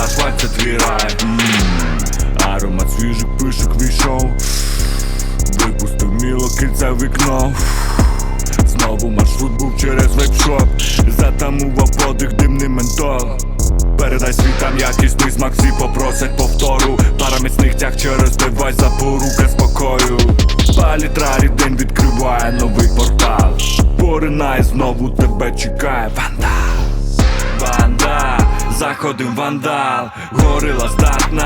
наш вайб це твій рай. Аромат свіжих пишок війшов. Випустив міло кільце вікно. Знову маршрут був через вейпшоп Затамував подих димний ментол Передай світам якісний смак, всі попросять повтору. Пара міцних тяг через девайс запорука спокою. Палітра день відкриває новий портал. Поринає знову тебе чекає заходив вандал, горила здатна